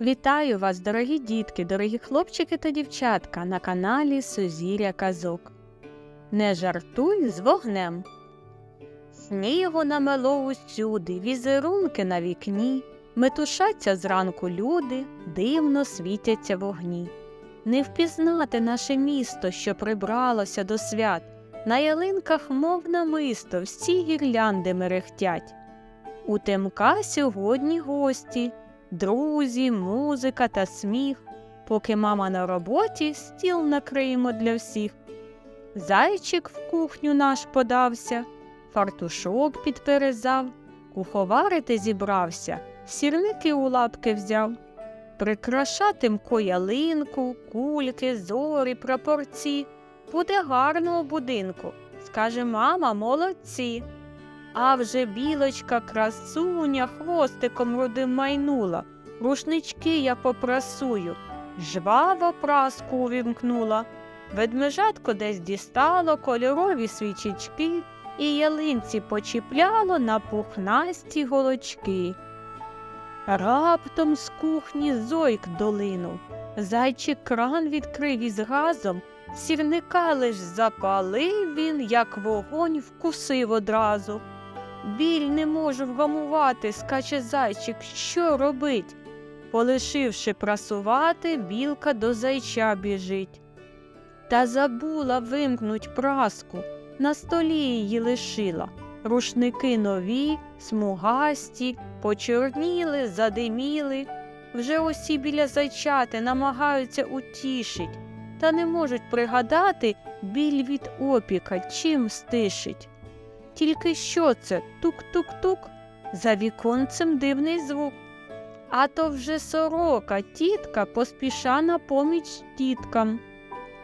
Вітаю вас, дорогі дітки, дорогі хлопчики та дівчатка на каналі Сузір'я Казок. Не жартуй з вогнем. Снігу намело усюди, візерунки на вікні, метушаться зранку люди, дивно світяться вогні. Не впізнати наше місто, що прибралося до свят, на ялинках, мов намисто, всі гірлянди мерехтять. У Темка сьогодні гості, друзі, музика та сміх. Поки мама на роботі, стіл накриємо для всіх. Зайчик в кухню наш подався, фартушок підперезав, куховарити зібрався, сірники у лапки взяв. Прикрашатимко ялинку, кульки, зорі, прапорці. Буде гарно у будинку, скаже мама, молодці. А вже білочка красуня хвостиком рудим майнула. Рушнички я попрасую. Жваво праску увімкнула. Ведмежатко десь дістало кольорові свічечки і ялинці почіпляло на пухнасті голочки. Раптом з кухні зойк долинув. Зайчик кран відкрив із газом, сірника лиш запалив він, як вогонь вкусив одразу. Біль не можу вгамувати, скаче зайчик, що робить? Полишивши прасувати, білка до зайча біжить. Та забула вимкнуть праску, на столі її лишила. Рушники нові, смугасті, почорніли, задиміли. Вже усі біля зайчати намагаються утішить, та не можуть пригадати біль від опіка, чим стишить. Тільки що це тук-тук-тук, за віконцем дивний звук. А то вже сорока, тітка поспіша на поміч тіткам.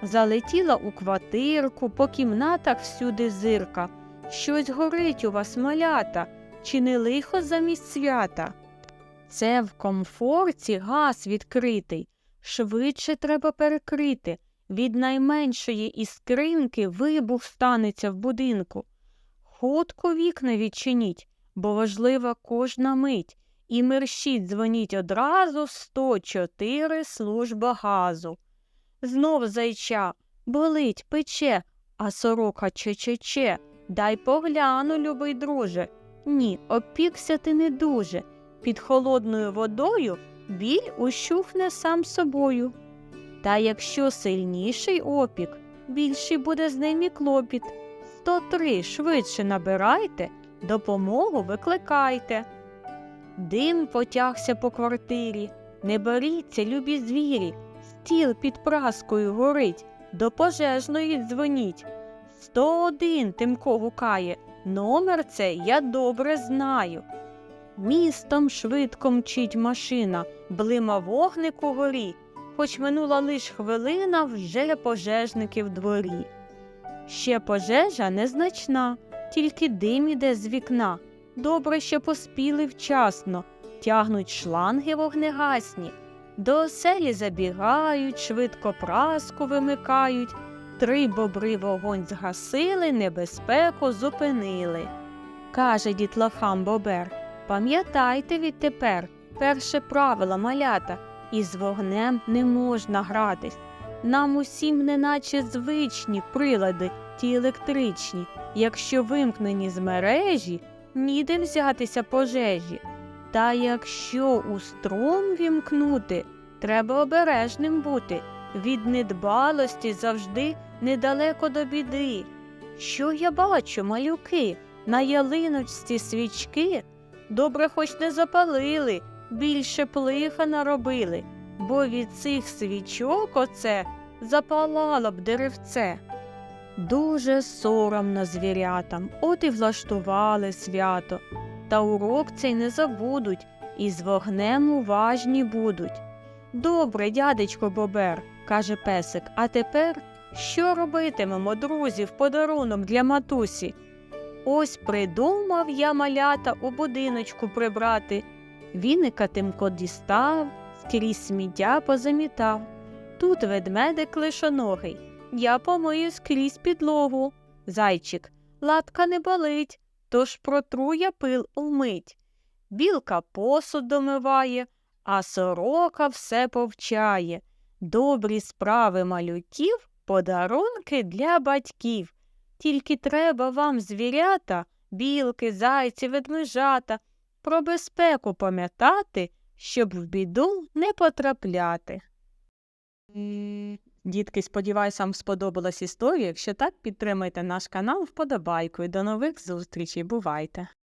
Залетіла у квартирку, по кімнатах всюди зирка. Щось горить у вас, малята, чи не лихо замість свята? Це в комфорті газ відкритий, швидше треба перекрити. Від найменшої іскринки вибух станеться в будинку. Хутко вікна відчиніть, бо важлива кожна мить, і мерщіть дзвоніть одразу 104 служба газу. Знов зайча, болить, пече, а сорока че-че-че. Дай погляну, любий друже. Ні, опікся ти не дуже. Під холодною водою біль ущухне сам собою. Та якщо сильніший опік, більший буде з ним і клопіт. 103 швидше набирайте, допомогу викликайте. Дим потягся по квартирі. Не боріться, любі звірі. Стіл під праскою горить, до пожежної дзвоніть. 101 Тимко гукає. Номер цей я добре знаю. Містом швидко мчить машина, блима вогник у горі, хоч минула лиш хвилина, вже пожежники в дворі. Ще пожежа незначна, тільки дим іде з вікна. Добре, що поспіли вчасно, тягнуть шланги вогнегасні. До оселі забігають, швидко праску вимикають. Три бобри вогонь згасили, небезпеку зупинили. Каже дітлахам бобер, пам'ятайте відтепер перше правило малята, із вогнем не можна гратись. Нам усім неначе звичні прилади, ті електричні. Якщо вимкнені з мережі, ніде взятися пожежі. Та якщо у струм вімкнути, треба обережним бути. Від недбалості завжди недалеко до біди. Що я бачу, малюки, на ялиночці свічки? Добре, хоч не запалили, більше плиха наробили, бо від цих свічок оце запалало б деревце. Дуже соромно звірятам, от і влаштували свято, та урок цей не забудуть, і з вогнем уважні будуть. Добре, дядечко Бобер, каже песик, а тепер що робитимемо, друзі, в подарунок для матусі? Ось придумав я малята у будиночку прибрати. Віника Тимко дістав, скрізь сміття позамітав. Тут ведмедик лишоногий, я помию скрізь підлогу. Зайчик, лапка не болить, тож протру пил умить. Білка посуд домиває, а сорока все повчає. Добрі справи малюків, подарунки для батьків. Тільки треба вам, звірята, білки, зайці, ведмежата, про безпеку пам'ятати, щоб в біду не потрапляти. Дітки, сподіваюся, вам сподобалась історія. Якщо так, підтримайте наш канал вподобайкою. До нових зустрічей. Бувайте!